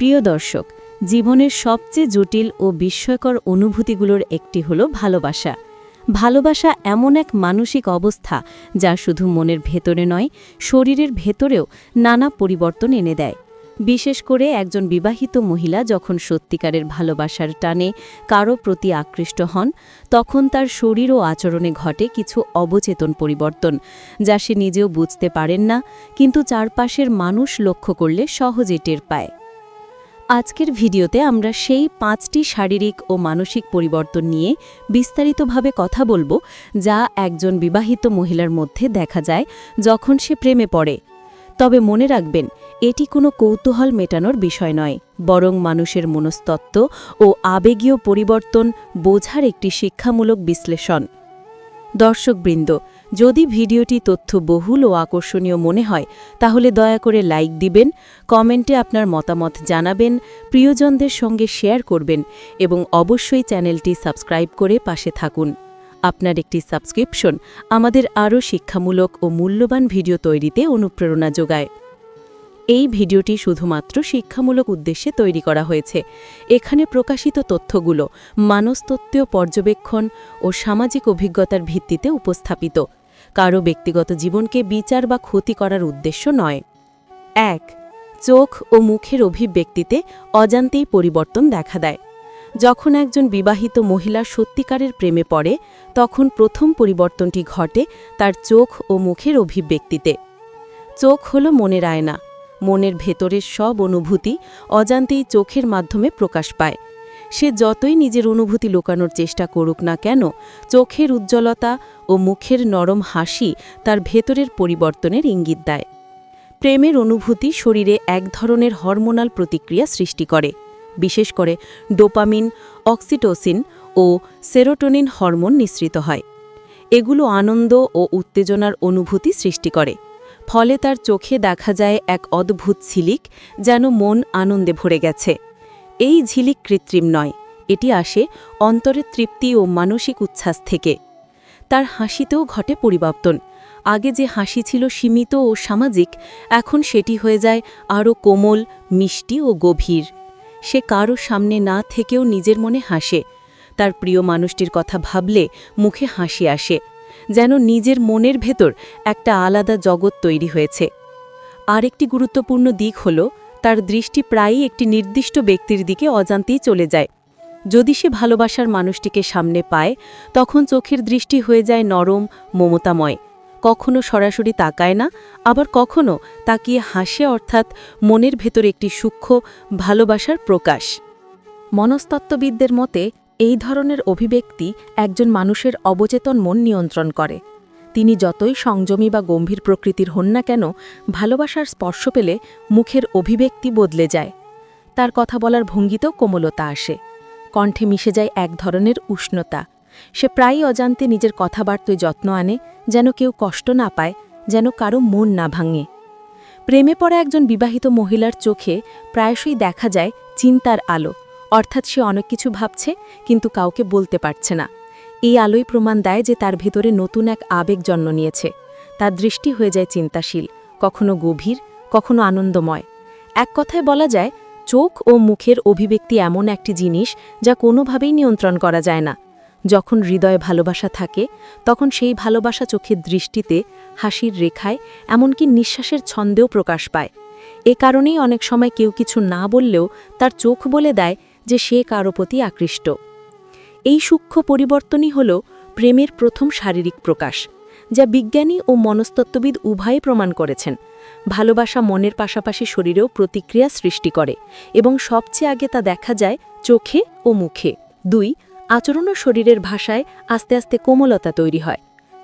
প্রিয় দর্শক, জীবনের সবচেয়ে জটিল ও বিস্ময়কর অনুভূতিগুলোর একটি হলো ভালোবাসা। ভালোবাসা এমন এক মানসিক অবস্থা যা শুধু মনের ভেতরে নয়, শরীরের ভেতরেও নানা পরিবর্তন এনে দেয়। বিশেষ করে একজন বিবাহিত মহিলা যখন সত্যিকারের ভালোবাসার টানে কারও প্রতি আকৃষ্ট হন, তখন তার শরীর ও আচরণে ঘটে কিছু অবচেতন পরিবর্তন, যা সে নিজেও বুঝতে পারেন না, কিন্তু চারপাশের মানুষ লক্ষ্য করলে সহজে টের পায়। আজকের ভিডিওতে আমরা সেই পাঁচটি শারীরিক ও মানসিক পরিবর্তন নিয়ে বিস্তারিতভাবে কথা বলব, যা একজন বিবাহিত মহিলার মধ্যে দেখা যায় যখন সে প্রেমে পড়ে। তবে মনে রাখবেন, এটি কোনো কৌতূহল মেটানোর বিষয় নয়, বরং মানুষের মনস্তত্ত্ব ও আবেগীয় পরিবর্তন বোঝার একটি শিক্ষামূলক বিশ্লেষণ। দর্শকবৃন্দ যদি ভিডিওটি তথ্য বহুল ও আকর্ষণীয় মনে হয়, তাহলে দয়া করে লাইক দিবেন, কমেন্টে আপনার মতামত জানাবেন, প্রিয়জনদের সঙ্গে শেয়ার করবেন এবং অবশ্যই চ্যানেলটি সাবস্ক্রাইব করে পাশে থাকুন। আপনার একটি সাবস্ক্রিপশন আমাদের আরও শিক্ষামূলক ও মূল্যবান ভিডিও তৈরিতে অনুপ্রেরণা যোগায়। এই ভিডিওটি শুধুমাত্র শিক্ষামূলক উদ্দেশ্যে তৈরি করা হয়েছে। এখানে প্রকাশিত তথ্যগুলো মানস্তত্ত্বীয় পর্যবেক্ষণ ও সামাজিক অভিজ্ঞতার ভিত্তিতে উপস্থাপিত। কারও ব্যক্তিগত জীবনকে বিচার বা ক্ষতি করার উদ্দেশ্য নয়। এক, চোখ ও মুখের অভিব্যক্তিতে অজান্তেই পরিবর্তন দেখা দেয়। যখন একজন বিবাহিত মহিলা সত্যিকারের প্রেমে পড়ে, তখন প্রথম পরিবর্তনটি ঘটে তার চোখ ও মুখের অভিব্যক্তিতে। চোখ হল মনের আয়না। মনের ভেতরের সব অনুভূতি অজান্তেই চোখের মাধ্যমে প্রকাশ পায়। সে যতই নিজের অনুভূতি লুকানোর চেষ্টা করুক না কেন, চোখের উজ্জ্বলতা ও মুখের নরম হাসি তার ভেতরের পরিবর্তনের ইঙ্গিত দেয়। প্রেমের অনুভূতি শরীরে এক ধরনের হরমোনাল প্রতিক্রিয়া সৃষ্টি করে, বিশেষ করে ডোপামিন, অক্সিটোসিন ও সেরোটোনিন হরমোন নিঃসৃত হয়। এগুলো আনন্দ ও উত্তেজনার অনুভূতি সৃষ্টি করে, ফলে তার চোখে দেখা যায় এক অদ্ভুত ছিলিক যেন মন আনন্দে ভরে গেছে। এই ঝিলিক কৃত্রিম নয়, এটি আসে অন্তরের তৃপ্তি ও মানসিক উচ্ছ্বাস থেকে। তার হাসিতেও ঘটে পরিবর্তন। আগে যে হাসি ছিল সীমিত ও সামাজিক, এখন সেটি হয়ে যায় আরও কোমল, মিষ্টি ও গভীর। সে কারও সামনে না থেকেও নিজের মনে হাসে। তার প্রিয় মানুষটির কথা ভাবলে মুখে হাসি আসে, যেন নিজের মনের ভেতর একটা আলাদা জগৎ তৈরি হয়েছে। আরেকটি গুরুত্বপূর্ণ দিক হল তার দৃষ্টি প্রায়ই একটি নির্দিষ্ট ব্যক্তির দিকে অজান্তেই চলে যায়। যদি সে ভালোবাসার মানুষটিকে সামনে পায়, তখন চোখের দৃষ্টি হয়ে যায় নরম, মমতাময়। কখনো সরাসরি তাকায় না, আবার কখনো তাকিয়ে হাসে অর্থাৎ মনের ভেতর একটি সূক্ষ্ম, ভালোবাসার প্রকাশ। মনস্তত্ত্ববিদদের মতে, এই ধরনের অভিব্যক্তি একজন মানুষের অবচেতন মন নিয়ন্ত্রণ করে। তিনি যতই সংযমী বা গম্ভীর প্রকৃতির হন না কেন, ভালোবাসার স্পর্শ পেলে মুখের অভিব্যক্তি বদলে যায়। তার কথা বলার ভঙ্গিতেও কোমলতা আসে। কণ্ঠে মিশে যায় এক ধরনের উষ্ণতা। সে প্রায়ই অজান্তে নিজের কথাবার্তায় যত্ন আনে, যেন কেউ কষ্ট না পায়, যেন কারও মন না ভাঙে। প্রেমে পড়া একজন বিবাহিত মহিলার চোখে প্রায়শই দেখা যায় চিন্তার আলো। অর্থাৎ সে অনেক কিছু ভাবছে, কিন্তু কাউকে বলতে পারছে না। এই আলোই প্রমাণ দেয় যে তার ভেতরে নতুন এক আবেগ জন্ম নিয়েছে। তার দৃষ্টি হয়ে যায় চিন্তাশীল, কখনো গভীর, কখনো আনন্দময়। এক কথায় বলা যায়, চোখ ও মুখের অভিব্যক্তি এমন একটি জিনিস যা কোনোভাবেই নিয়ন্ত্রণ করা যায় না। যখন হৃদয়ে ভালোবাসা থাকে, তখন সেই ভালোবাসা চোখের দৃষ্টিতে, হাসির রেখায়, এমনকি নিঃশ্বাসের ছন্দেও প্রকাশ পায়। এ কারণেই অনেক সময় কেউ কিছু না বললেও তার চোখ বলে দেয় যে সে কারও প্রতি আকৃষ্ট। এই সূক্ষ্ম পরিবর্তনই হল প্রেমের প্রথম শারীরিক প্রকাশ, যা বিজ্ঞানী ও মনস্তত্ত্ববিদ উভয়ে প্রমাণ করেছেন। ভালোবাসা মনের পাশাপাশি শরীরেও প্রতিক্রিয়া সৃষ্টি করে এবং সবচেয়ে আগে তা দেখা যায় চোখে ও মুখে। দুই, আচরণ ও শরীরের ভাষায় আস্তে আস্তে কোমলতা তৈরি হয়।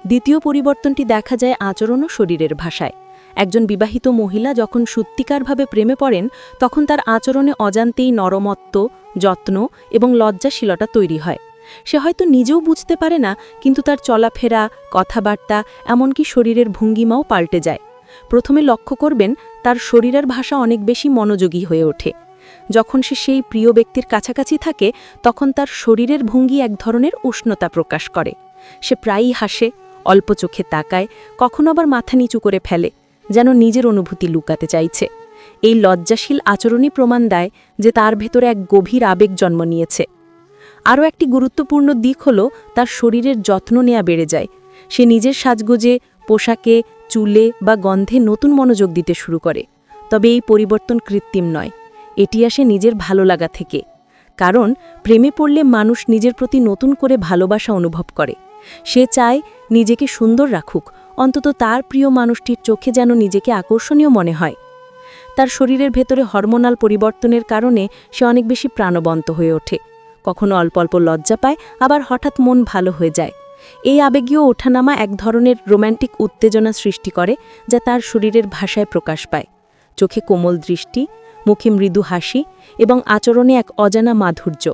দ্বিতীয় পরিবর্তনটি দেখা যায় আচরণ ও শরীরের ভাষায়। একজন বিবাহিত মহিলা যখন সত্যিকারভাবে প্রেমে পড়েন, তখন তার আচরণে অজান্তেই নরমত্ব, যত্ন এবং লজ্জাশীলতা তৈরি হয়। সে হয়তো নিজেও বুঝতে পারে না, কিন্তু তার চলাফেরা, কথাবার্তা, এমনকি শরীরের ভঙ্গিমাও পাল্টে যায়। প্রথমে লক্ষ্য করবেন, তার শরীরের ভাষা অনেক বেশি মনোযোগী হয়ে ওঠে। যখন সে সেই প্রিয় ব্যক্তির কাছাকাছি থাকে, তখন তার শরীরের ভঙ্গি এক ধরনের উষ্ণতা প্রকাশ করে। সে প্রায়ই হাসে, অল্প চোখে তাকায়, কখনো আবার মাথা নিচু করে ফেলে, যেন নিজের অনুভূতি লুকাতে চাইছে। এই লজ্জাশীল আচরণই প্রমাণ দেয় যে তার ভেতরে এক গভীর আবেগ জন্ম নিয়েছে। আরও একটি গুরুত্বপূর্ণ দিক হল তার শরীরের যত্ন নেওয়া বেড়ে যায়। সে নিজের সাজগোজে, পোশাকে, চুলে বা গন্ধে নতুন মনোযোগ দিতে শুরু করে। তবে এই পরিবর্তন কৃত্রিম নয়, এটি আসে নিজের ভালো লাগা থেকে। কারণ প্রেমে পড়লে মানুষ নিজের প্রতি নতুন করে ভালোবাসা অনুভব করে। সে চায় নিজেকে সুন্দর রাখুক, অন্তত তার প্রিয় মানুষটির চোখে যেন নিজেকে আকর্ষণীয় মনে হয়। তার শরীরের ভেতরে হরমোনাল পরিবর্তনের কারণে সে অনেক বেশি প্রাণবন্ত হয়ে ওঠে। কখনো অল্প অল্প লজ্জা পায়, আবার হঠাৎ মন ভালো হয়ে যায়। এই আবেগীয় ওঠানামা এক ধরনের রোম্যান্টিক উত্তেজনা সৃষ্টি করে, যা তার শরীরের ভাষায় প্রকাশ পায়। চোখে কোমল দৃষ্টি, মুখে মৃদু হাসি এবং আচরণে এক অজানা মাধুর্য।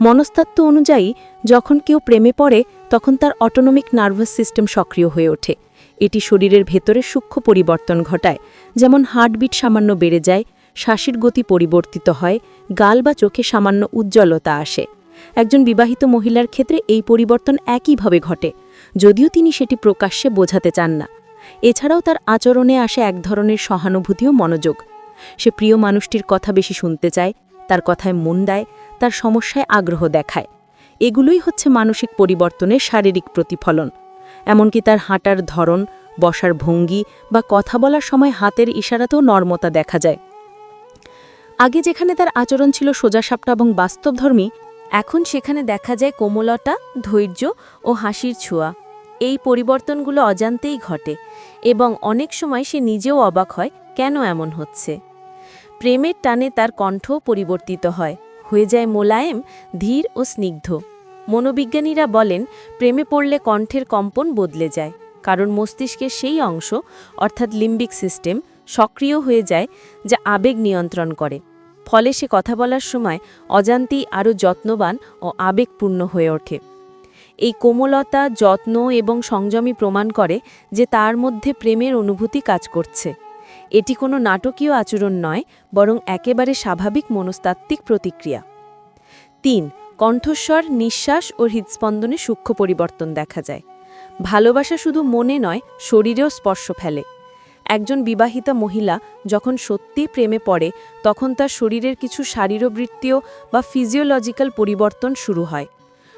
মনস্তত্ত্ব অনুযায়ী, যখন কেউ প্রেমে পড়ে, তখন তার অটোনমিক নার্ভাস সিস্টেম সক্রিয় হয়ে ওঠে। এটি শরীরের ভেতরে সূক্ষ্ম পরিবর্তন ঘটায়, যেমন হার্টবিট সামান্য বেড়ে যায় শ্বাসের গতি পরিবর্তিত হয়, গাল বা চোখে সামান্য উজ্জ্বলতা আসে। একজন বিবাহিত মহিলার ক্ষেত্রে এই পরিবর্তন একইভাবে ঘটে, যদিও তিনি সেটি প্রকাশ্যে বোঝাতে চান না। এছাড়াও তার আচরণে আসে এক ধরনের সহানুভূতি ও মনোযোগ। সে প্রিয় মানুষটির কথা বেশি শুনতে চায়, তার কথায় মন দেয়, তার সমস্যায় আগ্রহ দেখায়। এগুলোই হচ্ছে মানসিক পরিবর্তনের শারীরিক প্রতিফলন। এমনকি তার হাঁটার ধরন, বসার ভঙ্গি বা কথা বলার সময় হাতের ইশারাতেও নর্মতা দেখা যায়। আগে যেখানে তার আচরণ ছিল সোজাসাপটা এবং বাস্তবধর্মী, এখন সেখানে দেখা যায় কোমলতা, ধৈর্য ও হাসির ছোঁয়া। এই পরিবর্তনগুলো অজান্তেই ঘটে এবং অনেক সময় সে নিজেও অবাক হয়, কেন এমন হচ্ছে? প্রেমের টানে তার কণ্ঠও পরিবর্তিত হয়, হয়ে যায় মোলায়েম, ধীর ও স্নিগ্ধ। মনোবিজ্ঞানীরা বলেন, প্রেমে পড়লে কণ্ঠের কম্পন বদলে যায়, কারণ মস্তিষ্কের সেই অংশ, অর্থাৎ লিম্বিক সিস্টেম, সক্রিয় হয়ে যায়, যা আবেগ নিয়ন্ত্রণ করে। ফলে সে কথা বলার সময় অজান্তেই আরও যত্নবান ও আবেগপূর্ণ হয়ে ওঠে। এই কোমলতা, যত্ন এবং সংযমী প্রমাণ করে যে তার মধ্যে প্রেমের অনুভূতি কাজ করছে। এটি কোনো নাটকীয় আচরণ নয়, বরং একেবারে স্বাভাবিক মনস্তাত্ত্বিক প্রতিক্রিয়া। তিন, কণ্ঠস্বর, নিঃশ্বাস ও হৃদস্পন্দনে সূক্ষ্ম পরিবর্তন দেখা যায়। ভালোবাসা শুধু মনে নয়, শরীরেও স্পর্শ ফেলে। একজন বিবাহিতা মহিলা যখন সত্যি প্রেমে পড়ে, তখন তার শরীরের কিছু শারীরবৃত্তীয় বা ফিজিওলজিক্যাল পরিবর্তন শুরু হয়।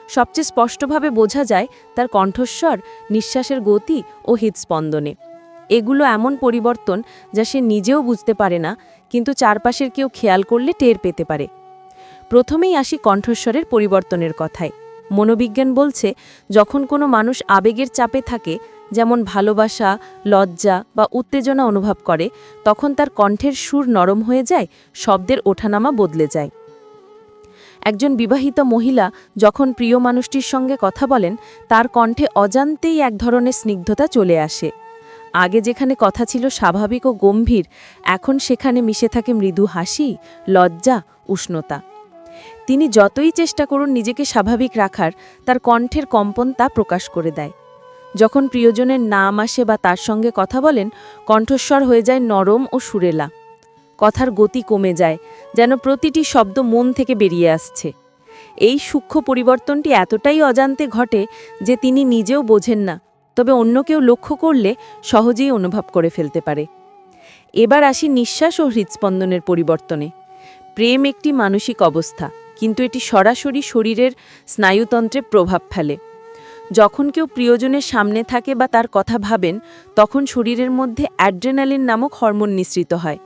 সবচেয়ে স্পষ্টভাবে বোঝা যায় তার কণ্ঠস্বর, নিঃশ্বাসের গতি ও হৃদস্পন্দনে। এগুলো এমন পরিবর্তন যা সে নিজেও বুঝতে পারে না, কিন্তু চারপাশের কেউ খেয়াল করলে টের পেতে পারে। প্রথমেই আসি কণ্ঠস্বরের পরিবর্তনের কথায়। মনোবিজ্ঞান বলছে, যখন কোনো মানুষ আবেগের চাপে থাকে যেমন ভালোবাসা, লজ্জা বা উত্তেজনা অনুভব করে, তখন তার কণ্ঠের সুর নরম হয়ে যায়, শব্দের ওঠানামা বদলে যায়। একজন বিবাহিত মহিলা যখন প্রিয় মানুষটির সঙ্গে কথা বলেন, তার কণ্ঠে অজান্তেই এক ধরনের স্নিগ্ধতা চলে আসে। আগে যেখানে কথা ছিল স্বাভাবিক ও গম্ভীর, এখন সেখানে মিশে থাকে মৃদু হাসি, লজ্জা, উষ্ণতা। তিনি যতই চেষ্টা করুন নিজেকে স্বাভাবিক রাখার, তার কণ্ঠের কম্পন তা প্রকাশ করে দেয়। যখন প্রিয়জনের নাম আসে বা তার সঙ্গে কথা বলেন, কণ্ঠস্বর হয়ে যায় নরম ও সুরেলা। কথার গতি কমে যায়, যেন প্রতিটি শব্দ মন থেকে বেরিয়ে আসছে। এই সূক্ষ্ম পরিবর্তনটি এতটাই অজান্তে ঘটে যে তিনি নিজেও বোঝেন না, তবে অন্য কেউ লক্ষ্য করলে সহজেই অনুভব করে ফেলতে পারে। এবার আসি নিঃশ্বাস ও হৃদস্পন্দনের পরিবর্তনে। প্রেম একটি মানসিক অবস্থা, কিন্তু এটি সরাসরি শরীরের স্নায়ুতন্ত্রে প্রভাব ফেলে। যখন কেউ প্রিয়জনের সামনে থাকে বা তার কথা ভাবেন, তখন শরীরের মধ্যে অ্যাড্রেনালিন নামক হরমোন নিঃসৃত হয়।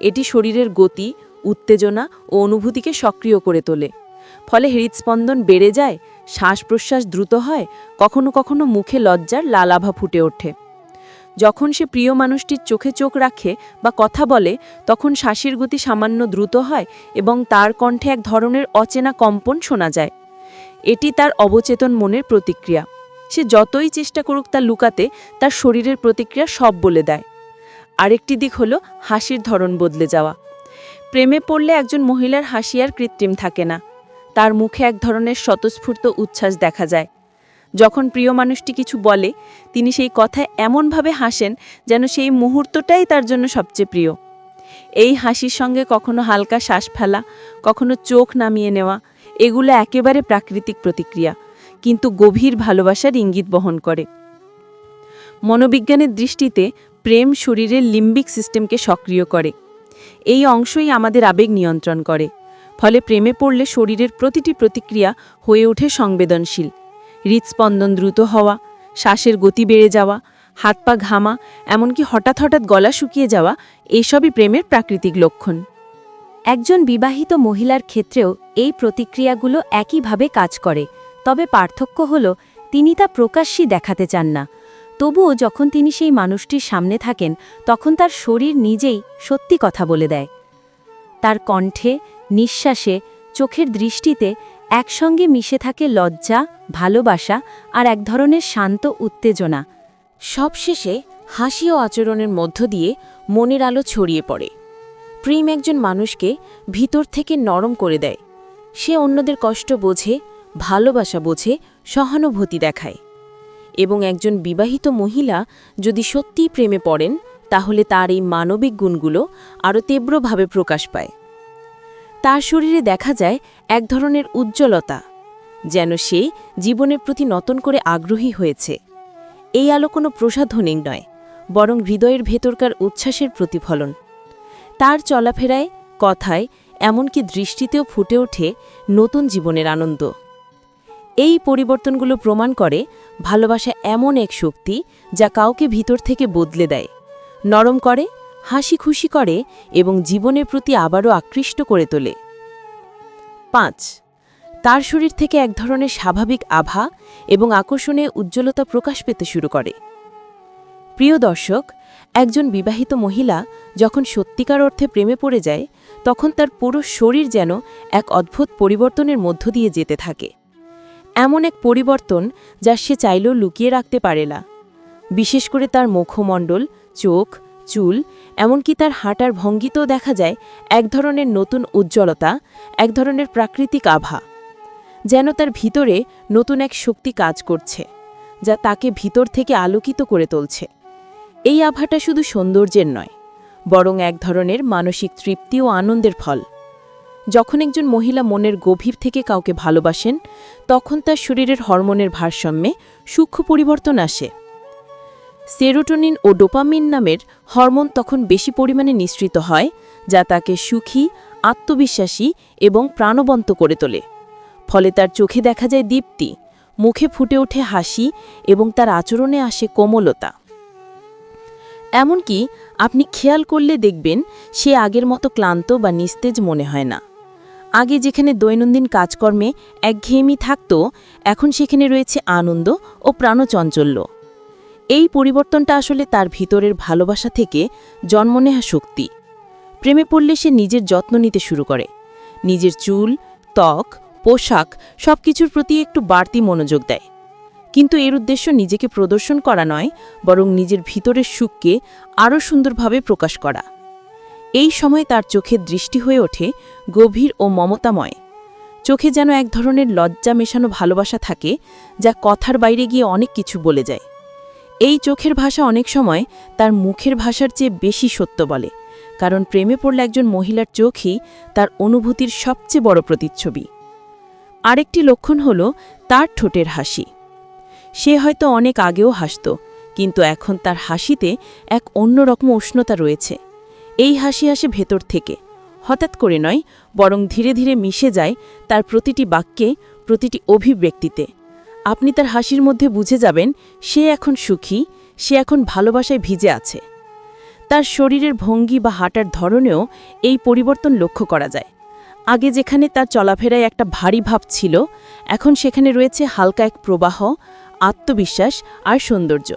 এটি শরীরের গতি, উত্তেজনা ও অনুভূতিকে সক্রিয় করে তোলে। ফলে হৃদস্পন্দন বেড়ে যায় শ্বাস প্রশ্বাস দ্রুত হয়, কখনো কখনো মুখে লজ্জার লালাভা ফুটে ওঠে। যখন সে প্রিয় মানুষটির চোখে চোখ রাখে বা কথা বলে, তখন শ্বাসের গতি সামান্য দ্রুত হয় এবং তার কণ্ঠে এক ধরনের অচেনা কম্পন শোনা যায়। এটি তার অবচেতন মনের প্রতিক্রিয়া। সে যতই চেষ্টা করুক তা লুকাতে, তার শরীরের প্রতিক্রিয়া সব বলে দেয়। আরেকটি দিক হলো হাসির ধরন বদলে যাওয়া। প্রেমে পড়লে একজন মহিলার হাসি আর কৃত্রিম থাকে না। তার মুখে এক ধরনের স্বতঃস্ফূর্ত উচ্ছ্বাস দেখা যায়। যখন প্রিয় মানুষটি কিছু বলে, তিনি সেই কথায় এমনভাবে হাসেন যেন সেই মুহূর্তটাই তার জন্য সবচেয়ে প্রিয়। এই হাসির সঙ্গে কখনো হালকা শ্বাস ফেলা, কখনো চোখ নামিয়ে নেওয়া এগুলো একেবারে প্রাকৃতিক প্রতিক্রিয়া, কিন্তু গভীর ভালোবাসার ইঙ্গিত বহন করে। মনোবিজ্ঞানের দৃষ্টিতে প্রেম শরীরের লিম্বিক সিস্টেমকে সক্রিয় করে। এই অংশই আমাদের আবেগ নিয়ন্ত্রণ করে, ফলে প্রেমে পড়লে শরীরের প্রতিটি প্রতিক্রিয়া হয়ে ওঠে সংবেদনশীল। হৃদস্পন্দন দ্রুত হওয়া, শ্বাসের গতি বেড়ে যাওয়া, হাত পা ঘামা, এমনকি হঠাৎ হঠাৎ গলা শুকিয়ে যাওয়া, এইসবই প্রেমের প্রাকৃতিক লক্ষণ। একজন বিবাহিত মহিলার ক্ষেত্রেও এই প্রতিক্রিয়াগুলো একইভাবে কাজ করে, তবে পার্থক্য হল তিনি তা প্রকাশ্যই দেখাতে চান না। তবুও যখন তিনি সেই মানুষটির সামনে থাকেন, তখন তার শরীর নিজেই সত্যি কথা বলে দেয়। তার কণ্ঠে, নিঃশ্বাসে, চোখের দৃষ্টিতে একসঙ্গে মিশে থাকে লজ্জা, ভালোবাসা আর এক ধরনের শান্ত উত্তেজনা। সবশেষে হাসি ও আচরণের মধ্য দিয়ে মনের আলো ছড়িয়ে পড়ে। প্রেম একজন মানুষকে ভিতর থেকে নরম করে দেয়। সে অন্যদের কষ্ট বোঝে, ভালোবাসা বোঝে, সহানুভূতি দেখায়। এবং একজন বিবাহিত মহিলা যদি সত্যিই প্রেমে পড়েন, তাহলে তার এই মানবিক গুণগুলো আরও তীব্রভাবে প্রকাশ পায়। তার শরীরে দেখা যায় এক ধরনের উজ্জ্বলতা, যেন সে জীবনের প্রতি নতুন করে আগ্রহী হয়েছে। এই আলো কোনো প্রসাধনিক নয়, বরং হৃদয়ের ভেতরকার উচ্ছ্বাসের প্রতিফলন। তার চলাফেরায়, কথায়, এমনকি দৃষ্টিতেও ফুটে ওঠে নতুন জীবনের আনন্দ। এই পরিবর্তনগুলো প্রমাণ করে ভালোবাসা এমন এক শক্তি যা কাউকে ভিতর থেকে বদলে দেয়। নরম করে, হাসি খুশি করে এবং জীবনের প্রতি আবারও আকৃষ্ট করে তোলে। পাঁচ, তার শরীর থেকে এক ধরনের স্বাভাবিক আভা এবং আকর্ষণে উজ্জ্বলতা প্রকাশ পেতে শুরু করে। প্রিয় দর্শক একজন বিবাহিত মহিলা যখন সত্যিকার অর্থে প্রেমে পড়ে যায়, তখন তার পুরো শরীর যেন এক অদ্ভুত পরিবর্তনের মধ্য দিয়ে যেতে থাকে। এমন এক পরিবর্তন যা সে চাইলেও লুকিয়ে রাখতে পারে না। বিশেষ করে তার মুখমণ্ডল, চোখ, চুল, এমনকি তার হাঁটার ভঙ্গিতেও দেখা যায় এক ধরনের নতুন উজ্জ্বলতা, এক ধরনের প্রাকৃতিক আভা। যেন তার ভিতরে নতুন এক শক্তি কাজ করছে, যা তাকে ভিতর থেকে আলোকিত করে তুলছে। এই আভাটা শুধু সৌন্দর্যের নয়, বরং এক ধরনের মানসিক তৃপ্তি ও আনন্দের ফল। যখন একজন মহিলা মনের গভীর থেকে কাউকে ভালোবাসেন, তখন তার শরীরের হরমোনের ভারসাম্যে সূক্ষ্ম পরিবর্তন আসে। সেরোটোনিন ও ডোপামিন নামের হরমোন তখন বেশি পরিমাণে নিঃসৃত হয়, যা তাকে সুখী, আত্মবিশ্বাসী এবং প্রাণবন্ত করে তোলে। ফলে তার চোখে দেখা যায় দীপ্তি, মুখে ফুটে ওঠে হাসি এবং তার আচরণে আসে কোমলতা। এমনকি আপনি খেয়াল করলে দেখবেন সে আগের মতো ক্লান্ত বা নিস্তেজ মনে হয় না। আগে যেখানে দৈনন্দিন কাজকর্মে একঘেয়েমি থাকত, এখন সেখানে রয়েছে আনন্দ ও প্রাণচঞ্চল্য। এই পরিবর্তনটা আসলে তার ভিতরের ভালোবাসা থেকে জন্ম নেওয়া শক্তি। প্রেমে পড়লে সে নিজের যত্ন নিতে শুরু করে। নিজের চুল, ত্বক, পোশাক সব কিছুর প্রতি একটু বাড়তি মনোযোগ দেয়। কিন্তু এর উদ্দেশ্য নিজেকে প্রদর্শন করা নয়, বরং নিজের ভিতরের সুখকে আরও সুন্দরভাবে প্রকাশ করা। এই সময় তার চোখের দৃষ্টি হয়ে ওঠে গভীর ও মমতাময়। চোখে যেন এক ধরনের লজ্জা মেশানো ভালোবাসা থাকে, যা কথার বাইরে গিয়ে অনেক কিছু বলে যায়। এই চোখের ভাষা অনেক সময় তার মুখের ভাষার চেয়ে বেশি সত্য বলে, কারণ প্রেমে পড়লে একজন মহিলার চোখই তার অনুভূতির সবচেয়ে বড় প্রতিচ্ছবি। আরেকটি লক্ষণ হল তার ঠোঁটের হাসি। সে হয়তো অনেক আগেও হাসত, কিন্তু এখন তার হাসিতে এক অন্যরকম উষ্ণতা রয়েছে। এই হাসি আসে ভেতর থেকে। হঠাৎ করে নয়, বরং ধীরে ধীরে মিশে যায় তার প্রতিটি বাক্যে, প্রতিটি অভিব্যক্তিতে। আপনি তার হাসির মধ্যে বুঝে যাবেন, সে এখন সুখী, সে এখন ভালোবাসায় ভিজে আছে। তার শরীরের ভঙ্গি বা হাঁটার ধরনেও এই পরিবর্তন লক্ষ্য করা যায়। আগে যেখানে তার চলাফেরায় একটা ভারী ভাব ছিল, এখন সেখানে রয়েছে হালকা এক প্রবাহ আত্মবিশ্বাস আর সৌন্দর্য।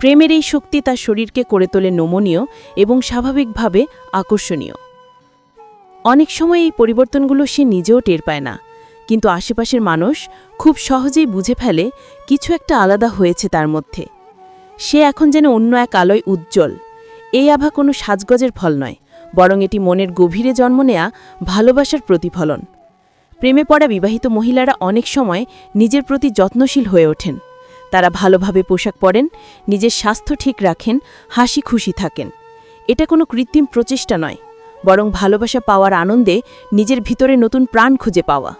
প্রেমের এই শক্তি তার শরীরকে করে তোলে নমনীয় এবং স্বাভাবিকভাবে আকর্ষণীয়। অনেক সময় এই পরিবর্তনগুলো সে নিজেও টের পায় না, কিন্তু আশেপাশের মানুষ খুব সহজেই বুঝে ফেলে কিছু একটা আলাদা হয়েছে তার মধ্যে। সে এখন যেন অন্য এক আলোয় উজ্জ্বল। এই আভা কোনো সাজগজের ফল নয়, বরং এটি মনের গভীরে জন্ম নেয়া ভালোবাসার প্রতিফলন। প্রেমে পড়া বিবাহিত মহিলারা অনেক সময় নিজের প্রতি যত্নশীল হয়ে ওঠেন। তারা ভালোভাবে পোশাক পরেন, নিজের স্বাস্থ্য ঠিক রাখেন, হাসি খুশি থাকেন। এটা কোনো কৃত্রিম প্রচেষ্টা নয়, বরং ভালোবাসা পাওয়ার আনন্দে নিজের ভিতরে নতুন প্রাণ খুঁজে পাওয়া।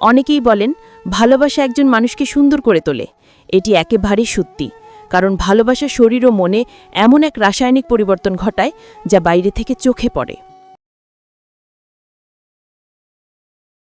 অনেকেই বলেন, ভালোবাসা একজন মানুষকে সুন্দর করে তোলে। এটি একেবারেই সত্যি, কারণ ভালোবাসা শরীর ও মনে এমন এক রাসায়নিক পরিবর্তন ঘটায় যা বাইরে থেকে চোখে পড়ে।